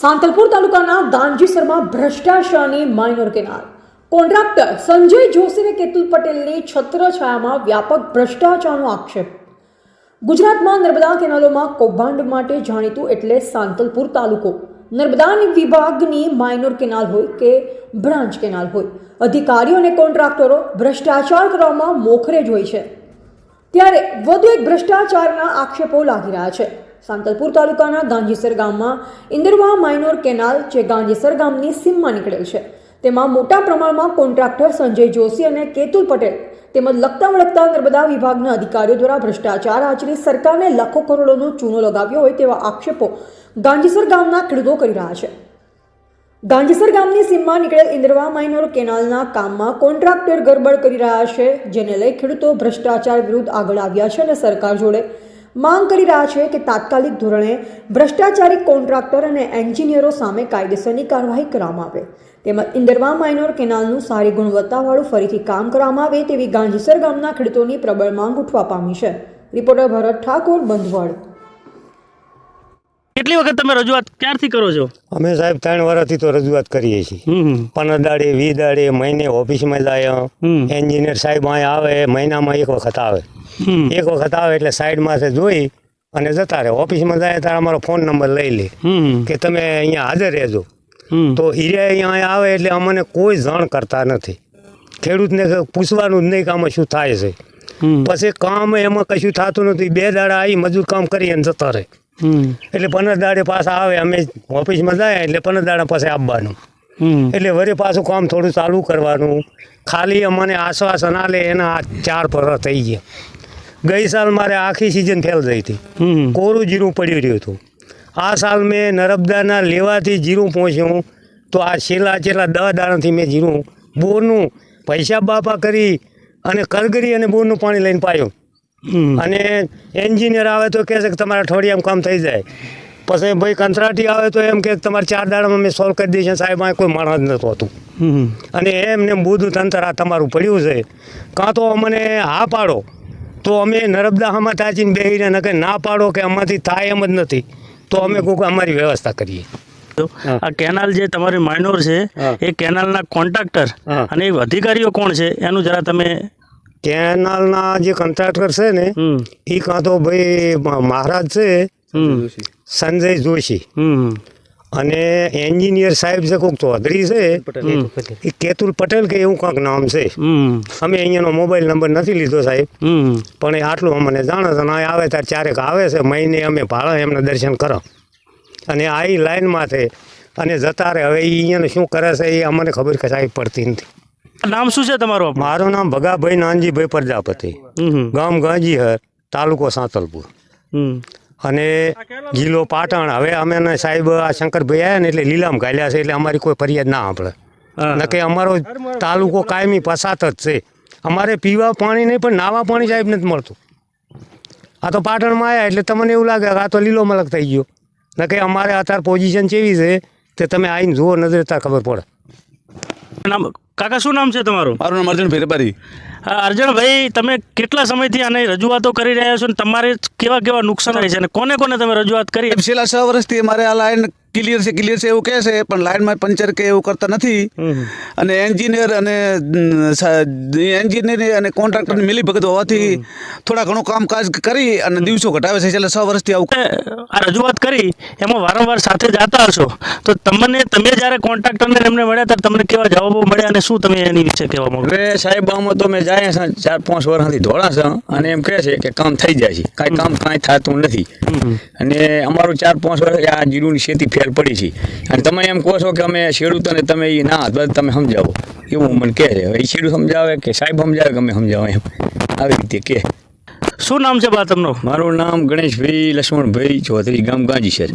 સાંતલપુર તાલુકાના ગાંજીસરમાં ભ્રષ્ટાચારની minor canal. Contractor Sanjay Joshi અને કેતુલ પટેલની છત્રછાયામાં વ્યાપક ભ્રષ્ટાચારનો આક્ષેપ. ગુજરાતમાં નર્મદા કેનાલોમાં કૌભાંડ માટે જાણીતું એટલે સાંતલપુર તાલુકો. નર્મદા વિભાગની માઇનોર કેનાલ હોય કે બ્રાન્ચ કેનાલ હોય. અધિકારીઓ અને કોન્ટ્રાક્ટરો ભ્રષ્ટાચાર કરવામાં મોખરે જ હોય છે. ત્યારે વધુ એક ભ્રષ્ટાચારના આક્ષેપો લાગી રહ્યા છે. સાંતલપુર તાલુકાના ગાંધીસર ગામમાં ઇન્દરવા માઇનોર કેનાલ જે ગાંધીસર ગામની સીમમાં નીકળેલ છે. તેમાં મોટા પ્રમાણમાં કોન્ટ્રાક્ટર સંજય જોશી અને કેતુલ પટેલ તેમજ લગતા વળગતા નર્મદા વિભાગના અધિકારીઓ દ્વારા ભ્રષ્ટાચાર આચરી સરકારને લાખો કરોડોનો ચૂનો લગાવ્યો હોય તેવા આક્ષેપો ગાંધીસર ગામના ખેડૂતો કરી રહ્યા છે. ગાંધીસર ગામની સીમમાં નીકળેલ ઇન્દ્રવા માઇનોર કેનાલના કામમાં કોન્ટ્રાક્ટર ગરબડ કરી રહ્યા છે, જેને લઈ ખેડૂતો ભ્રષ્ટાચાર વિરુદ્ધ આગળ આવ્યા છે અને સરકાર જોડે માંગ કરી રહ્યા છે કે તાત્કાલિક ધોરણે ભ્રષ્ટાચારી કોન્ટ્રાક્ટર અને એન્જિનિયરો સામે કાયદેસરની કાર્યવાહી કરવામાં આવે. તેમજ ઇન્દરવા માઇનોર કેનાલનું સારી ગુણવત્તાવાળું ફરીથી કામ કરવામાં આવે તેવી ગાંધીસર ગામના ખેડૂતોની પ્રબળ માંગ ઉઠવા પામી છે. રિપોર્ટર ભરત ઠાકોર, બંધવડ. કેટલી વખત તમે રજૂઆત ક્યારથી કરો છો? અમે સાહેબ ત્રણ વર્ષથી તો રજૂઆત કરીએ છીએ. પંદર દાડે વી દાડે મહિને ઓફિસમાં જાય. એન્જિનિયર સાહેબ અહીં આવે મહિનામાં એક વખત આવે. એક વખત આવે એટલે સાઈડમાં જોઈ અને જતા રહે. ઓફિસમાં જાય ત્યારે અમારો ફોન નંબર લઈ લે. કે તમે અહીંયા હાજર રહેજો. તો હીરે અહીંયા આવે એટલે અમને કોઈ જાણ કરતા નથી. ખેડૂતને પૂછવાનું જ નહીં કે આમાં શું થાય છે. પછી કામ એમાં કશું થતું નથી. બે દાડા આવી મજૂર કામ કરી અને જતા રહે. એટલે પંદર દાડે પાછા આવે અમે ઓફિસમાં જાય એટલે પંદર દાડા પાસે આવવાનું એટલે વરી પાછું કામ થોડું ચાલુ કરવાનું. ખાલી અમને આશ્વાસન આલે એના આ ચાર પર થઈ ગયા. ગઈ સાલ મારે આખી સિઝન ફેલ થઈ હતી. કોરું જીરું પડ્યું રહ્યું હતું. આ સાલ મેં નર્મદાના લેવાથી જીરું પહોંચ્યું તો આ છેલ્લા છેલ્લા દસ દાણાથી મેં જીરું બોરનું પૈસા બાપા કરી અને કરગરી અને બોરનું પાણી લઈને પાયું. અને એન્જિનિયર આવે તો કહે છે કે તમારા અઠવાડિયામાં કામ થઈ જાય. પછી ભાઈ કંત્રાટી આવે તો એમ કે તમારે ચાર દાડામાં મેં સોલ્વ કરી દઈશું સાહેબ આ કોઈ માણસ નહોતું હોતું. અને એમને બુદ્ધ તંત્ર આ તમારું પડ્યું છે. કાં તો અમને હા પાડો તો અમે નર્મદા હમાં તાચીને બેહીને નકે ના પાડો કે અમારથી થાય એમ જ નથી. તો અમે કોઈક અમારી વ્યવસ્થા કરીએ. આ કેનાલ જે તમારી માઇનોર છે એ કેનાલના કોન્ટ્રાક્ટર અને એ અધિકારીઓ કોણ છે? એનું જરા તમે કેનાલના જે કોન્ટ્રાક્ટર છે ને એ કાં તો ભાઈ મહારાજ છે સંજય જોશી. અને એન્જિનિયર સાહેબ છે કોઈક ચૌધરી છે એ કેતુલ પટેલ કે એવું કાંક નામ છે. હમ અમે અહીંયાનો મોબાઈલ નંબર નથી લીધો સાહેબ. પણ એ આટલું અમને જાણે છે ના અહીં આવે ત્યારે ચારેક આવે છે મહિને અમે ભાડા એમને દર્શન કરો. અને આ લાઈનમાં છે. અને જતા રહે. હવે એ અહીંયાને શું કરે છે એ અમને ખબર કે સાહેબ પડતી નથી. નામ શું છે તમારું મારું નામ ભગાભાઈ નાનજીભાઈ પ્રજાપતિ. ગામ ગાંજીહર તાલુકો સાંતલપુર. અને જિલ્લો પાટણ. હવે અમે સાહેબ આ શંકરભાઈ આવ્યા ને એટલે લીલામ ગાલ્યા છે એટલે અમારી કોઈ ફરિયાદ ના આપણે હા. નકે અમારો તાલુકો કાયમી પસાત જ છે. અમારે પીવા પાણી નહીં પણ નાવા પાણી સાહેબ નથી મળતું. આ તો પાટણમાં આવ્યા એટલે તમને એવું લાગે કે આ તો લીલો મલક થઈ ગયો. નકે અમારે અત્યારે પોઝિશન કેવી છે તે તમે આવીને જુઓ નજરે ત્યાં ખબર પડે. નામ કાકા શું નામ છે તમારું? મારું નામ અર્જુન ભેરબારી હા, અર્જણભાઈ તમે કેટલા સમયથી આને રજૂઆતો કરી રહ્યા છો અને તમારે કેવા કેવા નુકસાન થાય છે અને કોને કોને તમે રજૂઆત કરી? છેલ્લા છ વર્ષથી મારે આ લાઈન ક્લિયર છે ક્લિયર છે એવું કહે છે પણ લાઇનમાં પંચર કે એવું કરતા નથી. અને એન્જિનિયર અને એન્જિનિયર અને કોન્ટ્રાક્ટર મિલી ભગત હોવાથી થોડા ઘણું કામકાજ કરી અને દિવસો ઘટાવે છે છેલ્લા છ વર્ષથી આવું આ રજૂઆત કરી એમાં વારંવાર સાથે જતા હશો. તો તમને તમે જ્યારે કોન્ટ્રાક્ટરને એમને મળ્યા ત્યારે તમને કેવા જવાબો મળ્યા અને શું તમે એની વિશે કહેવા માંગો? હવે સાહેબ આમાં તો અમે જાય છે ચાર પાંચ વર્ષથી ધોળા છે અને એમ કહે છે કે કામ થઈ જાય છે. કાંઈ કામ કાંઈ થતું નથી. અને અમારું ચાર પાંચ વર્ષ આ જીરુની ખેતી ફેલ પડી છે. અને તમે એમ કહો છો કે અમે ખેડૂતોને તમે એ ના તમે સમજાવો. એવું મને કહે છે. એ ખેડૂત સમજાવે કે સાહેબ સમજાવે કે અમે સમજાવો એમ. આવી રીતે કે શું નામ છે બા તમનું મારું નામ ગણેશભાઈ લક્ષ્મણભાઈ ચૌધરી ગામ ગાંજી છે.